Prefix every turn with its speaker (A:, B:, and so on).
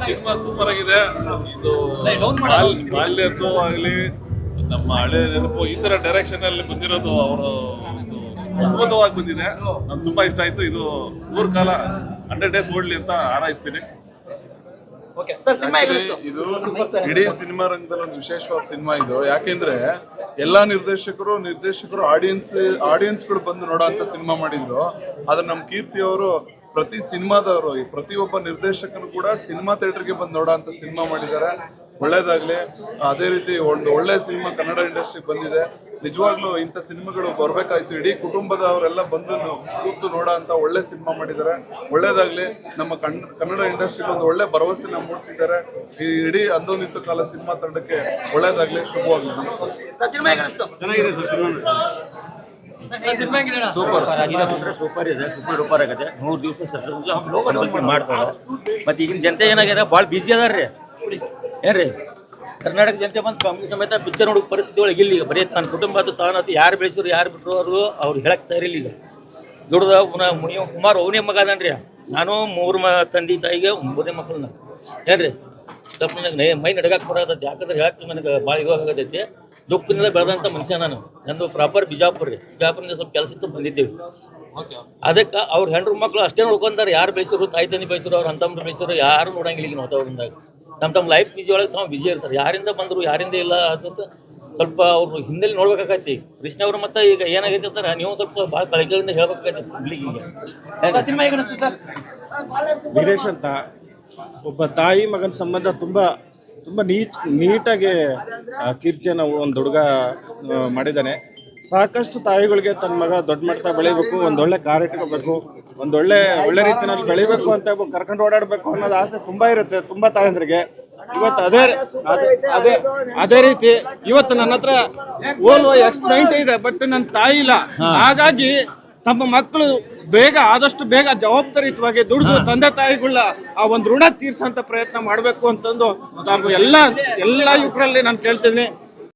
A: Cinema super ಆಗಿದೆ. ಇದು ball- ಬಾಲ್ಯದ್ದು ಆಗ್ಲಿ ನಮ್ಮ ಹಳೆ ನೆನಪು ಈ ತರ ಡೈರೆಕ್ಷನ್ ಅಲ್ಲಿ ಬಂದಿರೋದು ಅವರು ಅದ್ಭುತವಾಗಿ ಬಂದಿದೆ. ನಮ್ಗೆ ತುಂಬಾ ಇಷ್ಟ ಆಯ್ತು. ಇದು ನೂರು ಕಾಲ ಹಂಡ್ರೆಡ್ ಡೇಸ್ ಓಡ್ಲಿ ಅಂತ ಹಾರೈಸ್ತೀನಿ.
B: ಇದು ಇಡೀ ಸಿನಿಮಾ ರಂಗದಲ್ಲಿ ಒಂದು ವಿಶೇಷವಾದ ಸಿನಿಮಾ ಇದು. ಯಾಕೆಂದ್ರೆ ಎಲ್ಲಾ ನಿರ್ದೇಶಕರು ನಿರ್ದೇಶಕರು ಆಡಿಯನ್ಸ್ ಆಡಿಯನ್ಸ್ಗಳು ಬಂದು ನೋಡೋ ಅಂತ ಸಿನಿಮಾ ಮಾಡಿದ್ರು. ಆದ್ರೆ ನಮ್ ಕೀರ್ತಿ ಅವರು ಪ್ರತಿ ಸಿನಿಮಾದವರು ಪ್ರತಿಯೊಬ್ಬ ನಿರ್ದೇಶಕರು ಕೂಡ ಸಿನಿಮಾ ಥಿಯೇಟರ್ಗೆ ಬಂದು ನೋಡೋ ಅಂತ ಸಿನಿಮಾ ಮಾಡಿದ್ದಾರೆ. ಒಳ್ಳೇದಾಗ್ಲಿ. ಅದೇ ರೀತಿ ಒಂದು ಒಳ್ಳೆ ಸಿನಿಮಾ ಕನ್ನಡ ಇಂಡಸ್ಟ್ರಿ ಬಂದಿದೆ. ನಿಜವಾಗ್ಲೂ ಇಂಥ ಸಿನಿಮಾಗಳು ಬರ್ಬೇಕಾಯ್ತು. ಇಡೀ ಕುಟುಂಬದವರೆಲ್ಲ ಬಂದು ಕೂತು ನೋಡೋ ಅಂತ ಒಳ್ಳೆ ಸಿನಿಮಾ ಮಾಡಿದ್ದಾರೆ. ಒಳ್ಳೇದಾಗ್ಲಿ. ನಮ್ಮ ಕನ್ನಡ ಕನ್ನಡ ಇಂಡಸ್ಟ್ರಿಗೆ ಒಂದು ಒಳ್ಳೆ ಭರವಸೆನ ಮೂಡಿಸಿದ್ದಾರೆ. ಈ ಇಡೀ ಅಂದೋನಿತ್ತು ಕಾಲ ಸಿನಿಮಾ ತಂಡಕ್ಕೆ ಒಳ್ಳೇದಾಗ್ಲಿ. ಶುಭವಾಗ್ಲಿ. ನಮಸ್ಕಾರ.
C: ಸೂಪರ್. ಸೂಪರ್. ಇದೆ ಸೂಪರ್ ಡೂಪರ್ ಆಗಿದೆ ಮೂರು ದಿವಸ ಮಾಡ್ತಾರೆ. ಮತ್ತೆ ಈಗಿನ ಜನತೆ ಏನಾಗ್ಯಾರ ಭಾಳ ಬಿಸಿ ಅದಾರ್ರಿ ಏನ್ರಿ? ಕರ್ನಾಟಕ ಜನತೆ ಬಂದು ಫ್ಯಾಮಿಲಿ ಸಮೇತ ಪಿಕ್ಚರ್ ನೋಡೋ ಪರಿಸ್ಥಿತಿ ಒಳಗೆ ಇಲ್ಲಿ ಈಗ ಬರೀ ತನ್ನ ಕುಟುಂಬ ಅದು ತಾನದು ಯಾರು ಬೆಳೆಸಿದ್ರು ಯಾರು ಬಿಟ್ಟರು ಅವರು ಅವ್ರು ಹೇಳಕ್ ತಯಾರಿಲ್ಲ ಈಗ. ದುಡ್ದ ಮುನಿಯ ಕುಮಾರ್ ಅವನೇ ಮಗ ಅದನ್ರಿ. ನಾನು ಮೂರು ಮ ತಂದೆ ತಾಯಿಗೆ ಮೂರನೇ ಮಕ್ಕಳನ್ನ. ಏನ್ರಿ? ಸ್ವಲ್ಪ ನನಗೆ ಮೈ ನಡಗಕ್ಕೆ ಬರೋದೈತಿ ಯಾಕಂದ್ರೆ ಯಾಕೆ ನನಗೆ ಭಾಳ ಇವಾಗತೈತಿ ದುಃಖದಿಂದ ಬೆಳೆದಂಥ ಮನುಷ್ಯ ನಾನು. ನಂದು ಪ್ರಾಪರ್ ಬಿಜಾಪುರ ರೀ. ಬಿಜಾಪುರದಿಂದ ಸ್ವಲ್ಪ ಕೆಲಸಕ್ಕೆ ಬಂದಿದ್ದೇವೆ. ಅದಕ್ಕೆ ಅವ್ರ ಹೆಂಡ್ರು ಮಕ್ಕಳು ಅಷ್ಟೇ ನೋಡ್ಕೊಂತಾರೆ. ಯಾರು ಬೆಳೆಸಿದ್ರು ತಾಯಿ ತಂದೆ ಬೆಳೆಸಿದ್ರು ಅವ್ರ ಅಂತಮ್ರು ಬೆಳೆಸಿದ್ರು ಯಾರು ನೋಡಂಗಿಲ್ಲ ಈಗ ವಾತಾವರಣದಾಗ ನಮ್ಮ ತಮ್ಮ ಲೈಫ್ ಬಿಜಿ ಒಳಗೆ ತಾವು ಬಿಜಿ ಇರ್ತಾರೆ. ಯಾರಿಂದ ಬಂದರು ಯಾರಿಂದ ಇಲ್ಲ ಅಂತ ಸ್ವಲ್ಪ ಅವ್ರು ಹಿಂದೆ ನೋಡ್ಬೇಕಾಗೈತಿ. ಕೃಷ್ಣ ಅವರು ಮತ್ತೆ ಈಗ ಏನಾಗೈತೆ ಅಂದ್ರೆ ನೀವು ಸ್ವಲ್ಪ ಭಾಳ ಕಳಕಳಿಂದ ಹೇಳ್ಬೇಕಾಗೈತಿ ಪಬ್ಲಿಕ್ಕಿಗೆ
D: ವೀರೇಶ್ ಅಂತ ಒಬ್ಬ ತಾಯಿ ಮಗನ ಸಂಬಂಧ ತುಂಬ ತುಂಬ ನೀಚ್ ನೀಟಾಗಿ ಆ, ಕೀರ್ತಿಯನ್ನು ಒಂದು ಹುಡುಗ ಮಾಡಿದ್ದಾನೆ. ಸಾಕಷ್ಟು ತಾಯಿಗಳಿಗೆ ತನ್ನ ಮಗ ದೊಡ್ಡ ಮಟ್ಟ ಬೆಳಿಬೇಕು ಒಂದೊಳ್ಳೆ ಕಾರ್ ಇಟ್ಕೋಬೇಕು ಒಂದೊಳ್ಳೆ ಒಳ್ಳೆ ರೀತಿಯಲ್ಲಿ ಬೆಳಿಬೇಕು ಅಂತ ಕರ್ಕೊಂಡು ಓಡಾಡಬೇಕು ಅನ್ನೋದು ಆಸೆ ತುಂಬಾ ಇರುತ್ತೆ ತುಂಬಾ ತಾಯಂದ್ರಿಗೆ. ಇವತ್ತು ಅದೇ ಅದೇ ಅದೇ ಅದೇ ರೀತಿ ಇವತ್ತು ನನ್ನ ಹತ್ರ ಓಲ್ವೋ ಎಕ್ಸ್ ನೈಂಟಿ ಇದೆ ಬಟ್ ನನ್ನ ತಾಯಿ ಇಲ್ಲ. ಹಾಗಾಗಿ ತಮ್ಮ ಮಕ್ಕಳು ಬೇಗ ಆದಷ್ಟು ಬೇಗ ಜವಾಬ್ದಾರಿಯುತವಾಗಿ ದುಡಿದು ತಂದೆ ತಾಯಿಗಳ ಆ ಒಂದು ಋಣ ತೀರ್ಸಂತ ಪ್ರಯತ್ನ ಮಾಡಬೇಕು ಅಂತಂದು ತಾವು ಎಲ್ಲ ಎಲ್ಲ ಯುವಕರಲ್ಲಿ ನಾನು ಕೇಳ್ತೀನಿ